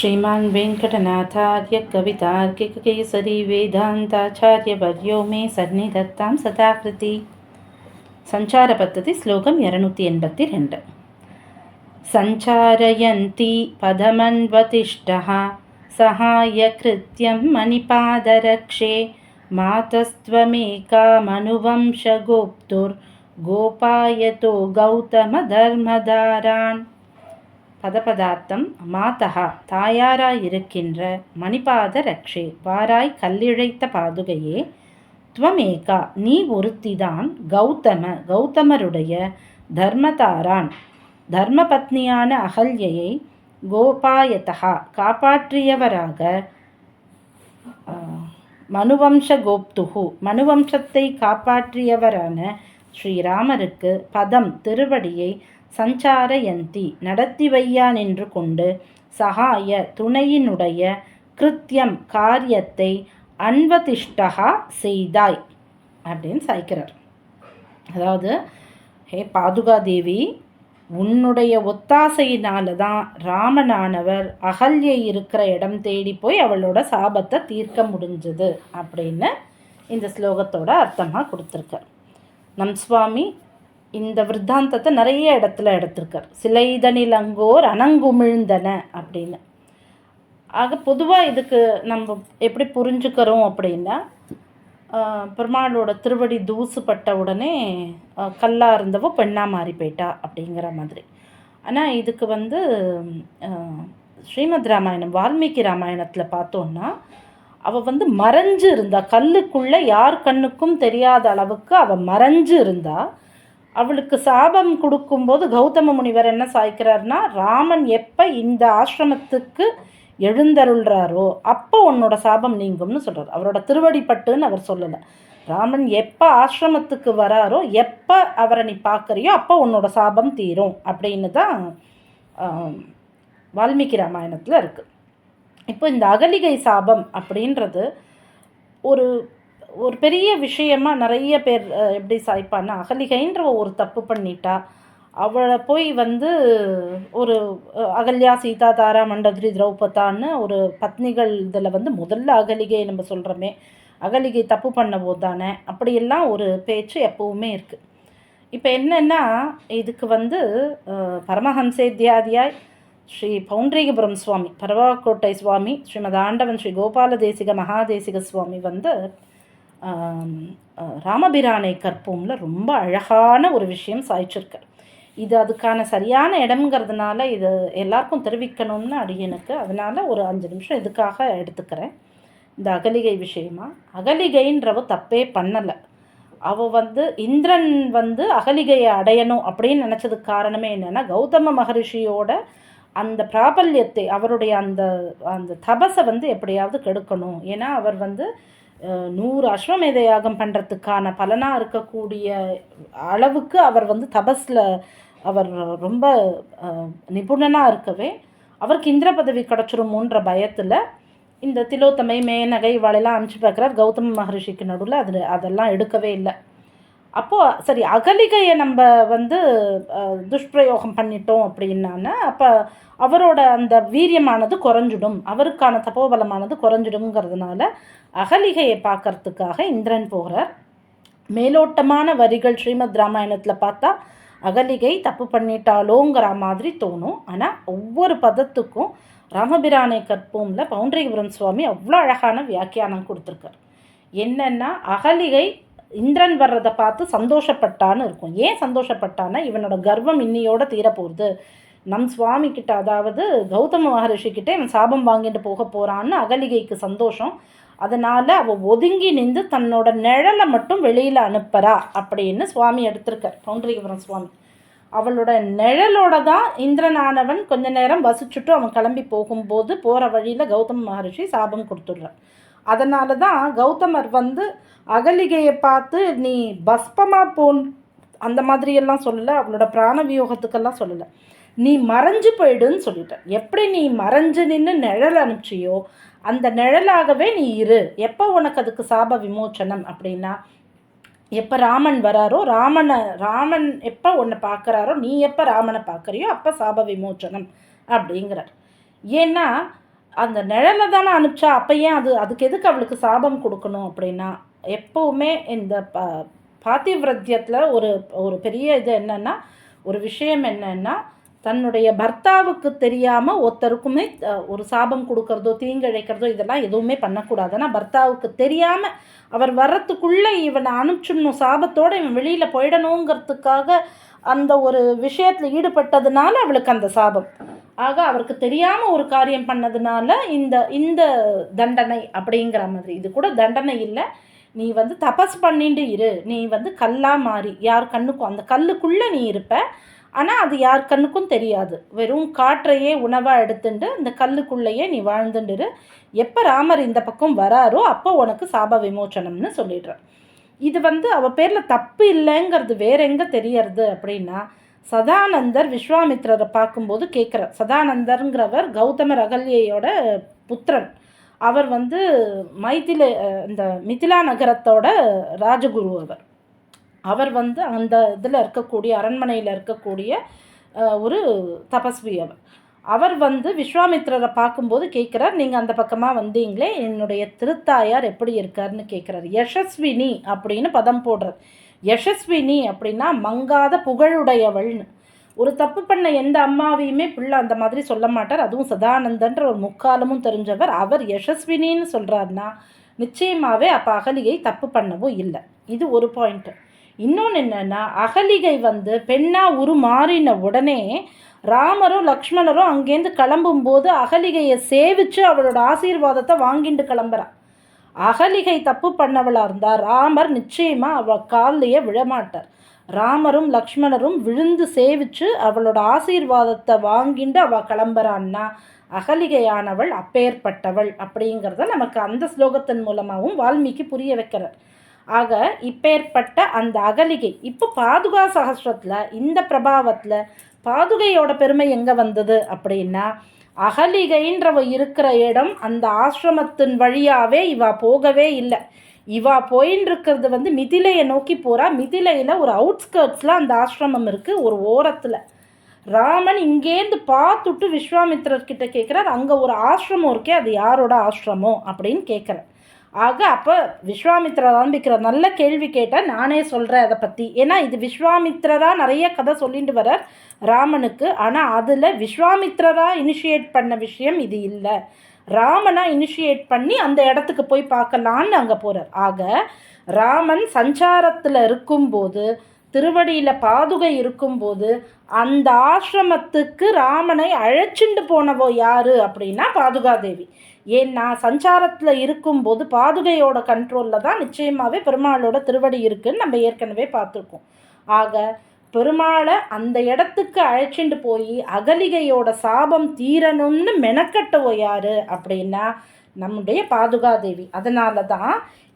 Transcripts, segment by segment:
श्रीमान् वेङ्कटनाथार्य कवितार्किककेसरी वेदान्ताचार्यवर्यो मे सन्निधत्तां सदाकृति சஞ்சார பத்ததி ஸ்லோகம் இரநூத்தி எண்பத்தி ரெண்டு சஞ்சாரயந்தி பதமன்வதிஷ்டः सहायकृत्यं मणिपादरक्षे मातस्त्वमेका मनुवंशगोप्तुर्गोपायतो गौतमधर्मदारान् பதபதார்த்தம் மாதகா தாயாராய் இருக்கின்ற மணிபாத ரக்ஷே வாராய் கல்லிழைத்த பாதுகையே துவமேகா நீ ஒருத்திதான் கௌதம கௌதமருடைய தர்மதாரான். தர்மபத்னியான அகல்யையை கோபாயதா காப்பாற்றியவராக மனுவம்ச கோப்துகு மனுவம்சத்தை காப்பாற்றியவரான ஸ்ரீராமருக்கு பதம் திருவடியை சஞ்சாரயந்தி நடத்தி வையா நின்று கொண்டு சகாய துணையினுடைய கிருத்தியம் காரியத்தை அன்வதிஷ்டகா செய்தாய் அப்படின்னு சாய்க்கிறார். அதாவது ஹே பாதுகாதேவி உன்னுடைய ஒத்தாசையினால தான் ராமனானவர் அகல்யை இருக்கிற இடம் தேடி போய் அவளோட சாபத்தை தீர்க்க முடிஞ்சது அப்படின்னு இந்த ஸ்லோகத்தோட அர்த்தமாக கொடுத்துருக்கார். நம் சுவாமி இந்த விருத்தாந்தத்தை நிறைய இடத்துல எடுத்திருக்கார். சிலைதனில் அங்கோர் அனங்குமிழ்ந்தன அப்படின்னு. ஆக பொதுவாக இதுக்கு நம்ம எப்படி புரிஞ்சுக்கிறோம் அப்படின்னா பெருமாளோட திருவடி தூசுப்பட்ட உடனே கல்லாக இருந்தவோ பெண்ணாக மாறி போயிட்டா அப்படிங்கிற மாதிரி. ஆனால் இதுக்கு வந்து ஸ்ரீமத் ராமாயணம் வால்மீகி ராமாயணத்தில் பார்த்தோன்னா அவள் வந்து மறைஞ்சு இருந்தா கல்லுக்குள்ளே யார் கண்ணுக்கும் தெரியாத அளவுக்கு அவள் மறைஞ்சு இருந்தாள் அவளுக்கு சாபம் கொடுக்கும்போது கௌதம முனிவர் என்ன சாய்க்கிறார்னா ராமன் எப்போ இந்த ஆசிரமத்துக்கு எழுந்தருள்றாரோ அப்போ உன்னோட சாபம் நீங்கும்னு சொல்கிறார் அவரோட திருவடிப்பட்டுன்னு அவர் சொல்லலை. ராமன் எப்போ ஆசிரமத்துக்கு வராரோ எப்போ அவரை நீ பார்க்குறியோ அப்போ உன்னோட சாபம் தீரும். அப்படின்னு தான் வால்மீகி ராமாயணத்தில் இருக்குது இப்போ இந்த அகலிகை சாபம் அப்படின்றது ஒரு ஒரு பெரிய விஷயமா நிறைய பேர் எப்படி சாய்ப்பான்னா அகலிகைன்ற ஒரு தப்பு பண்ணிட்டா அவளை போய் வந்து ஒரு அகல்யா சீதா தாரா மண்டகிரி திரௌபதான்னு ஒரு பத்னிகள் இதில் வந்து முதல்ல அகலிகை நம்ம சொல்கிறோமே அகலிகை தப்பு பண்ண போது தானே அப்படியெல்லாம் ஒரு பேச்சு எப்போவுமே இருக்குது இப்போ என்னென்னா இதுக்கு வந்து பரமஹம்சேத்தியாதியாய் ஸ்ரீ பவுண்டரிகபுரம் சுவாமி பரவாக்கோட்டை சுவாமி ஸ்ரீமத் ஆண்டவன் ஸ்ரீ கோபால தேசிக மகாதேசிக சுவாமி வந்து ராமபிரானை கற்போம்ல ரொம்ப அழகான ஒரு விஷயம் சாய்ச்சிருக்கார். இது அதுக்கான சரியான இடம்ங்கிறதுனால இது எல்லாருக்கும் தெரிவிக்கணும்னு அடியனுக்கு அதனால் ஒரு அஞ்சு நிமிஷம் இதுக்காக எடுத்துக்கிறேன். இந்த அகலிகை விஷயமா? அகலிகைன்றவ தப்பே பண்ணலை. அவள் வந்து இந்திரன் வந்து அகலிகையை அடையணும் அப்படின்னு நினச்சதுக்கு காரணமே என்னென்னா கௌதம மகரிஷியோட அந்த பிராபல்யத்தை அவருடைய அந்த அந்த தபஸை வந்து எப்படியாவது கெடுக்கணும். ஏன்னா அவர் வந்து நூறு அஸ்வமேத யாகம் பண்ணுறதுக்கான பலனாக இருக்கக்கூடிய அளவுக்கு அவர் வந்து தபஸில் அவர் ரொம்ப நிபுணனாக இருக்கவே அவருக்கு இந்திர பதவி கிடச்சிருமோன்ற பயத்தில் இந்த திலோத்தமை மேனகை இவாளெல்லாம் அனுப்பிச்சு பார்க்குறார். கௌதம மகரிஷிக்கு நடுவில் அது அதெல்லாம் எடுக்கவே இல்லை. அப்போது சரி அகலிகையை நம்ம வந்து துஷ்பிரயோகம் பண்ணிட்டோம் அப்படின்னா அப்போ அவரோட அந்த வீரியமானது குறைஞ்சிடும். அவருக்கான தப்போபலமானது குறைஞ்சிடுங்கிறதுனால அகலிகையை பார்க்கறதுக்காக இந்திரன் போகிறார் மேலோட்டமான வரிகள் ஸ்ரீமத் ராமாயணத்தில் பார்த்தா அகலிகை தப்பு பண்ணிட்டாலோங்கிற மாதிரி தோணும். ஆனால் ஒவ்வொரு பதத்துக்கும் ராமபிரானை கற்போம்ல பவுண்டரிபுரம் சுவாமி அவ்வளோ அழகான வியாக்கியானம் கொடுத்துருக்கார். என்னென்னா அகலிகை இந்திரன் வர்றதை பார்த்து சந்தோஷப்பட்டான்னு இருக்கும். ஏன் சந்தோஷப்பட்டான்னா இவனோட கர்வம் இன்னியோட தீரப்போகுது. நம் சுவாமி கிட்ட அதாவது கௌதம மகரிஷி கிட்ட இவன் சாபம் வாங்கிட்டு போக போகிறான்னு அகலிகைக்கு சந்தோஷம். அதனால் அவள் ஒதுங்கி நின்று தன்னோட நிழலை மட்டும் வெளியில் அனுப்புறா அப்படின்னு சுவாமி எடுத்திருக்கார். பவுண்டரிகபுரம் சுவாமி. அவளோட நிழலோட தான் இந்திரனானவன் கொஞ்ச நேரம் வசிச்சுட்டு அவன் கிளம்பி போகும்போது போகிற வழியில் கௌதம மகரிஷி சாபம் கொடுத்துட்றான் அதனால தான் கௌதமர் வந்து அகலிகையை பார்த்து நீ பஸ்பமாக போன். அந்த மாதிரியெல்லாம் சொல்லலை. அவளோட பிராண வியோகத்துக்கெல்லாம் சொல்லலை. நீ மறைஞ்சு போயிடுன்னு சொல்லிட்ட எப்படி நீ மறைஞ்சு நின்று நிழல் அனுப்பிச்சியோ அந்த நிழலாகவே நீ இரு. எப்போ உனக்கு அதுக்கு சாப விமோச்சனம்? அப்படின்னா எப்போ ராமன் வராரோ ராமனை ராமன் எப்போ உன்னை பார்க்குறாரோ நீ எப்போ ராமனை பார்க்குறியோ அப்போ சாப விமோச்சனம். அப்படிங்கிறார். ஏன்னா அந்த நிழலை தானே அனுப்பிச்சா அப்போ ஏன் அது அதுக்கு எதுக்கு அவளுக்கு சாபம் கொடுக்கணும் அப்படின்னா எப்போவுமே இந்த ப பாத்திவிரத்தியத்தில் ஒரு ஒரு பெரிய இது என்னென்னா ஒரு விஷயம் என்னென்னா தன்னுடைய பர்த்தாவுக்கு தெரியாமல் ஒருத்தருக்குமே ஒரு சாபம் கொடுக்கறதோ தீங்கிழைக்கிறதோ இதெல்லாம் எதுவுமே பண்ணக்கூடாது. ஆனால் பர்த்தாவுக்கு தெரியாமல் அவர் வர்றதுக்குள்ளே இவனை அனுப்பிச்சிடணும் சாபத்தோடு இவன் வெளியில் போயிடணுங்கிறதுக்காக அந்த ஒரு விஷயத்தில் ஈடுபட்டதுனால அவளுக்கு அந்த சாபம். ஆக அவருக்கு தெரியாமல் ஒரு காரியம் பண்ணதுனால இந்த இந்த தண்டனை அப்படிங்கிற மாதிரி. இது கூட தண்டனை இல்லை. நீ வந்து தபஸ் பண்ணிட்டு இரு. நீ வந்து கல்லாக மாறி. யார் கண்ணுக்கும் அந்த கல்லுக்குள்ளே நீ இருப்ப. ஆனால் அது யார் கண்ணுக்கும் தெரியாது. வெறும் காற்றையே உணவாக எடுத்துட்டு அந்த கல்லுக்குள்ளேயே நீ வாழ்ந்துட்டுரு எப்போ ராமர் இந்த பக்கம் வராரோ அப்போ உனக்கு சாப விமோச்சனம்னு சொல்லிடுறான். இது வந்து அவ பேரில் தப்பு இல்லைங்கிறது வேற எங்கே தெரியறது அப்படின்னா சதானந்தர் விஸ்வாமித்ரரை பார்க்கும்போது கேட்குறார். சதானந்தருங்கிறவர் கௌதமர் அகல்யோட புத்திரன். அவர் வந்து மைதில இந்த மிதிலா நகரத்தோட ராஜகுரு அவர். அவர் வந்து அந்த இதில் இருக்கக்கூடிய அரண்மனையில் இருக்கக்கூடிய ஒரு தபஸ்வி அவர். அவர் வந்து விஸ்வாமித்ரரை பார்க்கும்போது கேட்குறார் நீங்கள் அந்த பக்கமாக வந்தீங்களே என்னுடைய திருத்தாயார் எப்படி இருக்காருன்னு கேட்குறாரு. யசஸ்வினி அப்படின்னு பதம் போடுறார். யசஸ்வினி அப்படின்னா மங்காத புகழுடையவள்னு. ஒரு தப்பு பண்ண எந்த அம்மாவையுமே பிள்ளை அந்த மாதிரி சொல்ல மாட்டார். அதுவும் சதானந்தன்ற ஒரு முக்காலமும் தெரிஞ்சவர். அவர் யசஸ்வினின்னு சொல்கிறாருன்னா நிச்சயமாகவே அப்போ அகலிகை தப்பு பண்ணவும் இல்லை. இது ஒரு பாயிண்ட்டு இன்னொன்று என்னென்னா அகலிகை வந்து பெண்ணாக உரு மாறின உடனே ராமரும் லக்ஷ்மணரும் அங்கேருந்து கிளம்பும்போது அகலிகையை சேவித்து அவளோட ஆசீர்வாதத்தை வாங்கிட்டு கிளம்புறான் அகலிகை தப்பு பண்ணவளாக இருந்தால் ராமர் நிச்சயமாக அவள் காலிலேயே விழமாட்டார். ராமரும் லக்ஷ்மணரும் விழுந்து சேவிச்சு அவளோட ஆசீர்வாதத்தை வாங்கிட்டு அவள் கிளம்புறான்னா அகலிகையானவள் அப்பேற்பட்டவள் அப்படிங்கிறத நமக்கு அந்த ஸ்லோகத்தின் மூலமாகவும் வால்மீகி புரிய வைக்கிறார். ஆக இப்பேற்பட்ட அந்த அகலிகை இப்போ பாதுகா சகசிரத்தில் இந்த பிரபாவத்தில் பாதுகையோட பெருமை எங்கே வந்தது அப்படின்னா அகலிகைன்றவ இருக்கிற இடம் அந்த ஆசிரமத்தின் வழியாகவே இவா போகவே இல்லை. இவா போயின்னு இருக்கிறது வந்து மிதிலையை நோக்கி போகிறா மிதிலையில் ஒரு அவுட்ஸ்கர்ட்ஸில் அந்த ஆசிரமம் இருக்குது ஒரு ஓரத்தில். ராமன் இங்கேருந்து பார்த்துட்டு விஸ்வாமித்திரர்கிட்ட கேட்குறார் அங்கே ஒரு ஆசிரமம் இருக்கே அது யாரோட ஆசிரமம்? அப்படின்னு கேட்குறேன் ஆக அப்போ விஸ்வாமித்ரர் ஆரம்பிக்கிற நல்ல கேள்வி கேட்டால் நானே சொல்கிறேன் அதை பற்றி ஏன்னா இது விஸ்வாமித்ரராக நிறைய கதை சொல்லிட்டு வரார் ராமனுக்கு. ஆனால் அதில் விஸ்வாமித்ரராக இனிஷியேட் பண்ண விஷயம் இது இல்லை. ராமனாக இனிஷியேட் பண்ணி அந்த இடத்துக்கு போய் பார்க்கலான்னு அங்கே போகிறார் ஆக ராமன் சஞ்சாரத்தில் இருக்கும்போது திருவடியில் பாதுகை இருக்கும்போது அந்த ஆசிரமத்துக்கு ராமனை அழைச்சிண்டு போனவோ யார் அப்படின்னா பாதுகாதேவி. ஏன்னா சஞ்சாரத்தில் இருக்கும்போது பாதுகையோட கண்ட்ரோலில் தான் நிச்சயமாகவே பெருமாளோட திருவடி இருக்குன்னு நம்ம ஏற்கனவே பார்த்துருக்கோம். ஆக பெருமாளை அந்த இடத்துக்கு அழைச்சிட்டு போய் அகலிகையோட சாபம் தீரணும்னு மெனக்கட்டவோ யார் அப்படின்னா நம்முடைய பாதுகாதேவி. அதனால தான்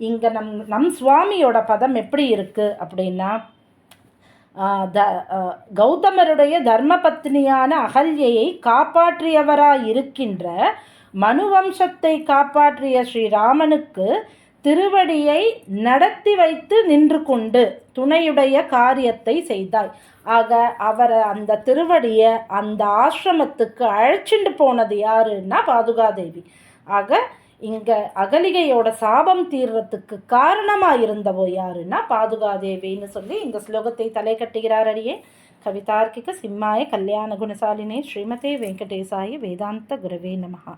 இங்கே நம் நம் சுவாமியோட பதம் எப்படி இருக்குது அப்படின்னா த கௌதமருடைய தர்மபத்னியான அகல்யையை காப்பாற்றியவராக இருக்கின்ற மனுவம்சத்தை காப்பாற்றிய ஸ்ரீராமனுக்கு திருவடியை நடத்தி வைத்து நின்று கொண்டு துணையுடைய காரியத்தை செய்தாய். ஆக அவரை அந்த திருவடியை அந்த ஆசிரமத்துக்கு அழைச்சிட்டு போனது யாருன்னா பாதுகாதேவி. ஆக இங்கே அகலிகையோட சாபம் தீர்றதுக்கு காரணமாக இருந்தவோ யாருன்னா பாதுகாதேவின்னு சொல்லி இந்த ஸ்லோகத்தை தலை கட்டுகிறார் அடியே. கவிதார்க்கிக சிம்மாய கல்யாண குணசாலினே ஸ்ரீமதே வெங்கடேசாய வேதாந்த குரவே நமகா